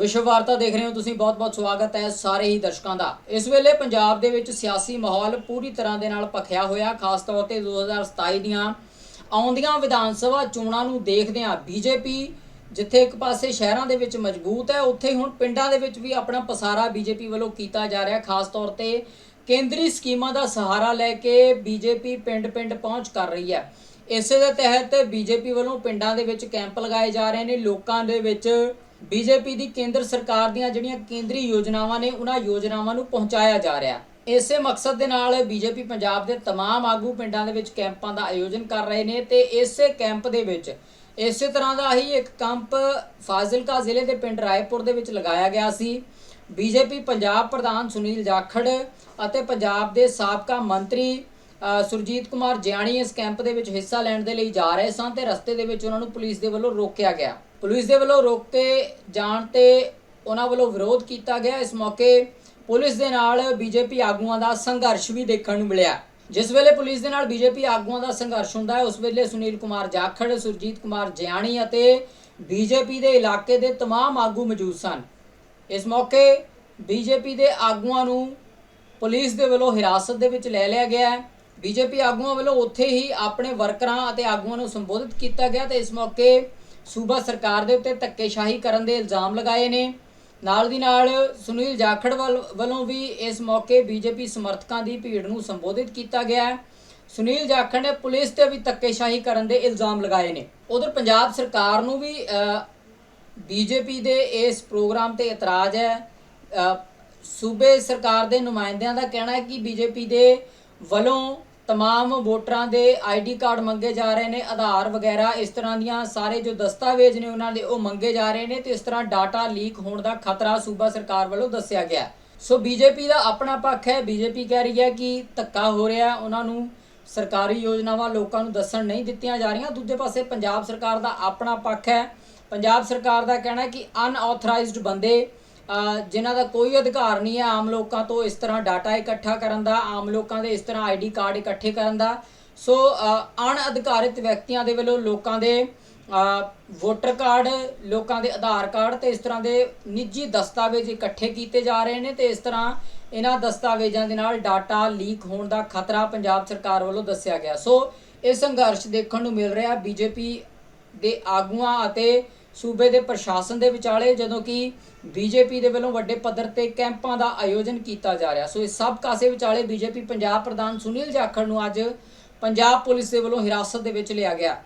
ਵਿਸ਼ਵ ਵਾਰਤਾ ਦੇਖ ਰਹੇ ਹੋ ਤੁਸੀਂ, ਬਹੁਤ-ਬਹੁਤ ਸਵਾਗਤ ਹੈ ਸਾਰੇ ਹੀ ਦਰਸ਼ਕਾਂ ਦਾ। ਇਸ ਵੇਲੇ ਪੰਜਾਬ ਦੇ ਵਿੱਚ ਸਿਆਸੀ ਮਾਹੌਲ ਪੂਰੀ ਤਰ੍ਹਾਂ ਦੇ ਨਾਲ ਭਖਿਆ ਹੋਇਆ, ਖਾਸ ਤੌਰ ਤੇ 2027 ਦੀਆਂ ਆਉਂਦੀਆਂ ਵਿਧਾਨ ਸਭਾ ਚੋਣਾਂ ਨੂੰ ਦੇਖਦਿਆਂ ਬੀਜੇਪੀ ਜਿੱਥੇ ਇੱਕ ਪਾਸੇ ਸ਼ਹਿਰਾਂ ਦੇ ਵਿੱਚ ਮਜ਼ਬੂਤ ਹੈ, ਉੱਥੇ ਹੀ ਹੁਣ ਪਿੰਡਾਂ ਦੇ ਵਿੱਚ ਵੀ ਆਪਣਾ ਪਸਾਰਾ ਬੀਜੇਪੀ ਵੱਲੋਂ ਕੀਤਾ ਜਾ ਰਿਹਾ। ਖਾਸ ਤੌਰ ਤੇ ਕੇਂਦਰੀ ਸਕੀਮਾਂ ਦਾ ਸਹਾਰਾ ਲੈ ਕੇ ਬੀਜੇਪੀ ਪਿੰਡ-ਪਿੰਡ ਪਹੁੰਚ ਕਰ ਰਹੀ ਹੈ। ਇਸੇ ਦੇ ਤਹਿਤ ਬੀਜੇਪੀ ਵੱਲੋਂ ਪਿੰਡਾਂ ਦੇ ਵਿੱਚ ਕੈਂਪ ਲਗਾਏ ਜਾ ਰਹੇ ਨੇ। ਲੋਕਾਂ ਦੇ ਵਿੱਚ ਬੀਜੇਪੀ ਦੀ ਕੇਂਦਰ ਸਰਕਾਰ ਦੀਆਂ ਜਿਹੜੀਆਂ ਕੇਂਦਰੀ ਯੋਜਨਾਵਾਂ ਨੇ ਉਹਨਾਂ ਯੋਜਨਾਵਾਂ ਨੂੰ ਪਹੁੰਚਾਇਆ ਜਾ ਰਿਹਾ ਇਸੇ ਮਕਸਦ ਦੇ ਨਾਲ ਬੀਜੇਪੀ ਪੰਜਾਬ ਦੇ तमाम ਆਗੂ ਪਿੰਡਾਂ ਦੇ ਵਿੱਚ ਕੈਂਪਾਂ ਦਾ ਆਯੋਜਨ ਕਰ ਰਹੇ ਨੇ ਤੇ ਇਸੇ ਕੈਂਪ ਦੇ ਵਿੱਚ ਇਸੇ ਤਰ੍ਹਾਂ ਦਾ ਹੀ ਇੱਕ ਕੈਂਪ ਫਾਜ਼ਿਲਕਾ ਜ਼ਿਲ੍ਹੇ ਦੇ ਪਿੰਡ ਰਾਏਪੁਰ ਦੇ ਵਿੱਚ ਲਗਾਇਆ ਗਿਆ ਸੀ ਬੀਜੇਪੀ ਪੰਜਾਬ ਪ੍ਰਧਾਨ ਸੁਨੀਲ ਜਾਖੜ ਅਤੇ ਪੰਜਾਬ ਦੇ ਸਾਬਕਾ ਮੰਤਰੀ ਅ, ਸੁਰਜੀਤ ਕੁਮਾਰ ਜਿਆਣੀ ਇਸ ਕੈਂਪ ਦੇ ਵਿੱਚ ਹਿੱਸਾ ਲੈਣ ਦੇ ਲਈ ਜਾ ਰਹੇ ਸਨ ਤੇ ਰਸਤੇ ਦੇ ਵਿੱਚ ਉਹਨਾਂ ਨੂੰ ਪੁਲਿਸ ਦੇ ਵੱਲੋਂ ਰੋਕਿਆ ਗਿਆ ਪੁਲਿਸ ਦੇ ਵੱਲੋਂ ਰੋਕ ਕੇ ਜਾਣ ਤੇ ਉਹਨਾਂ ਵੱਲੋਂ ਵਿਰੋਧ ਕੀਤਾ ਗਿਆ ਇਸ ਮੌਕੇ ਪੁਲਿਸ ਦੇ ਨਾਲ ਬੀਜੇਪੀ ਆਗੂਆਂ ਦਾ ਸੰਘਰਸ਼ ਵੀ ਦੇਖਣ ਨੂੰ ਮਿਲਿਆ ਜਿਸ ਵੇਲੇ ਪੁਲਿਸ ਦੇ ਨਾਲ ਬੀਜੇਪੀ ਆਗੂਆਂ ਦਾ ਸੰਘਰਸ਼ ਹੁੰਦਾ ਹੈ ਉਸ ਵੇਲੇ ਸੁਨੀਲ ਕੁਮਾਰ ਜਾਖੜ ਸੁਰਜੀਤ ਕੁਮਾਰ ਜਿਆਣੀ ਅਤੇ ਬੀਜੇਪੀ ਦੇ ਇਲਾਕੇ ਦੇ तमाम ਆਗੂ ਮੌਜੂਦ ਸਨ ਇਸ ਮੌਕੇ ਬੀਜੇਪੀ ਦੇ ਆਗੂਆਂ ਨੂੰ ਪੁਲਿਸ ਦੇ ਵੱਲੋਂ ਹਿਰਾਸਤ ਦੇ ਵਿੱਚ ਲੈ ਲਿਆ ਗਿਆ ਹੈ ਬੀਜੇਪੀ ਆਗੂਆਂ ਵੱਲੋਂ ਉੱਥੇ ਹੀ ਆਪਣੇ ਵਰਕਰਾਂ ਅਤੇ ਆਗੂਆਂ ਨੂੰ ਸੰਬੋਧਿਤ ਕੀਤਾ ਗਿਆ ਤੇ ਇਸ ਮੌਕੇ ਸੂਬਾ ਸਰਕਾਰ ਦੇ ਉੱਤੇ ਧੱਕੇਸ਼ਾਹੀ ਕਰਨ ਦੇ ਇਲਜ਼ਾਮ ਲਗਾਏ ਨੇ। ਨਾਲ ਦੀ ਨਾਲ ਸੁਨੀਲ ਜਾਖੜ ਵੱਲ- ਵੱਲੋਂ ਵੀ ਇਸ ਮੌਕੇ ਬੀਜੇਪੀ ਸਮਰਥਕਾਂ ਦੀ ਭੀੜ ਨੂੰ ਸੰਬੋਧਿਤ ਕੀਤਾ ਗਿਆ ਸੁਨੀਲ ਜਾਖੜ ਨੇ ਪੁਲਿਸ ਤੇ ਵੀ ਧੱਕੇਸ਼ਾਹੀ ਕਰਨ ਦੇ ਇਲਜ਼ਾਮ ਲਗਾਏ ਨੇ। ਉਧਰ ਪੰਜਾਬ ਸਰਕਾਰ ਨੂੰ ਵੀ ਅ, ਬੀਜੇਪੀ ਦੇ ਇਸ ਪ੍ਰੋਗਰਾਮ ਤੇ ਇਤਰਾਜ਼ ਹੈ। ਸੂਬੇ ਸਰਕਾਰ ਦੇ ਨੁਮਾਇੰਦਿਆਂ ਦਾ ਕਹਿਣਾ ਹੈ ਕਿ ਬੀਜੇਪੀ ਦੇ ਵੱਲੋਂ तमाम ਵੋਟਰਾਂ ਦੇ ਆਈਡੀ ਕਾਰਡ ਮੰਗੇ ਜਾ ਰਹੇ ਨੇ ਆਧਾਰ ਵਗੈਰਾ ਇਸ ਤਰ੍ਹਾਂ ਦੀਆਂ ਸਾਰੇ ਜੋ ਦਸਤਾਵੇਜ਼ ਨੇ ਉਹਨਾਂ ਦੇ ਉਹ ਮੰਗੇ ਜਾ ਰਹੇ ਨੇ ਤੇ ਇਸ ਤਰ੍ਹਾਂ ਡਾਟਾ ਲੀਕ ਹੋਣ ਦਾ ਖਤਰਾ ਸੂਬਾ ਸਰਕਾਰ ਵੱਲੋਂ ਦੱਸਿਆ ਗਿਆ ਹੈ। ਸੋ ਬੀਜੇਪੀ ਦਾ ਆਪਣਾ ਪੱਖ ਹੈ ਬੀਜੇਪੀ ਕਹਿ ਰਹੀ ਹੈ ਕਿ ਧੱਕਾ ਹੋ ਰਿਹਾ ਹੈ, ਉਹਨਾਂ ਨੂੰ ਸਰਕਾਰੀ ਯੋਜਨਾਵਾਂ ਲੋਕਾਂ ਨੂੰ ਦੱਸਣ ਨਹੀਂ ਦਿੱਤੀਆਂ ਜਾ ਰਹੀਆਂ ਦੂਜੇ ਪਾਸੇ ਪੰਜਾਬ ਸਰਕਾਰ ਦਾ ਆਪਣਾ ਪੱਖ ਹੈ ਪੰਜਾਬ ਸਰਕਾਰ ਦਾ ਕਹਿਣਾ ਹੈ ਕਿ ਅਨਆਥੋਰਾਈਜ਼ਡ ਬੰਦੇ ਅ, ਜਿਨ੍ਹਾਂ ਦਾ ਕੋਈ ਅਧਿਕਾਰ ਨਹੀਂ ਹੈ ਆਮ ਲੋਕਾਂ ਤੋਂ ਇਸ ਤਰ੍ਹਾਂ ਡਾਟਾ ਇਕੱਠਾ ਕਰਨ ਦਾ ਆਮ ਲੋਕਾਂ ਦੇ ਇਸ ਤਰ੍ਹਾਂ ਆਈਡੀ ਕਾਰਡ ਇਕੱਠੇ ਕਰਨ ਦਾ। ਸੋ ਅ, ਅਣਅਧਿਕਾਰਿਤ ਵਿਅਕਤੀਆਂ ਦੇ ਵੱਲੋਂ ਲੋਕਾਂ ਦੇ ਵੋਟਰ ਕਾਰਡ ਲੋਕਾਂ ਦੇ ਆਧਾਰ ਕਾਰਡ ਤੇ ਇਸ ਤਰ੍ਹਾਂ ਦੇ ਨਿੱਜੀ ਦਸਤਾਵੇਜ਼ ਇਕੱਠੇ ਕੀਤੇ ਜਾ ਰਹੇ ਨੇ ਤੇ ਇਸ ਤਰ੍ਹਾਂ ਇਹਨਾਂ ਦਸਤਾਵੇਜ਼ਾਂ ਦੇ ਨਾਲ ਡਾਟਾ ਲੀਕ ਹੋਣ ਦਾ ਖਤਰਾ ਪੰਜਾਬ ਸਰਕਾਰ ਵੱਲੋਂ ਦੱਸਿਆ ਗਿਆ। ਸੋ ਇਹ ਸੰਘਰਸ਼ ਦੇਖਣ ਨੂੰ ਮਿਲ ਰਿਹਾ। ਬੀਜੇਪੀ ਦੇ ਆਗੂਆਂ ਅਤੇ ਸੂਬੇ ਦੇ ਪ੍ਰਸ਼ਾਸਨ ਦੇ ਵਿਚਾਲੇ ਜਦੋਂ ਕਿ ਬੀਜੇਪੀ ਦੇ ਵੱਲੋਂ ਵੱਡੇ ਪੱਧਰ ਤੇ ਕੈਂਪਾਂ ਦਾ ਆਯੋਜਨ ਕੀਤਾ ਜਾ ਰਿਹਾ। ਸੋ ਇਹ ਸਭ ਕਾਸੇ ਵਿਚਾਲੇ ਬੀਜੇਪੀ ਪੰਜਾਬ ਪ੍ਰਧਾਨ ਸੁਨੀਲ ਜਾਖੜ ਨੂੰ ਅੱਜ ਪੰਜਾਬ ਪੁਲਿਸ ਦੇ ਵੱਲੋਂ ਹਿਰਾਸਤ ਦੇ ਵਿੱਚ ਲਿਆ ਗਿਆ।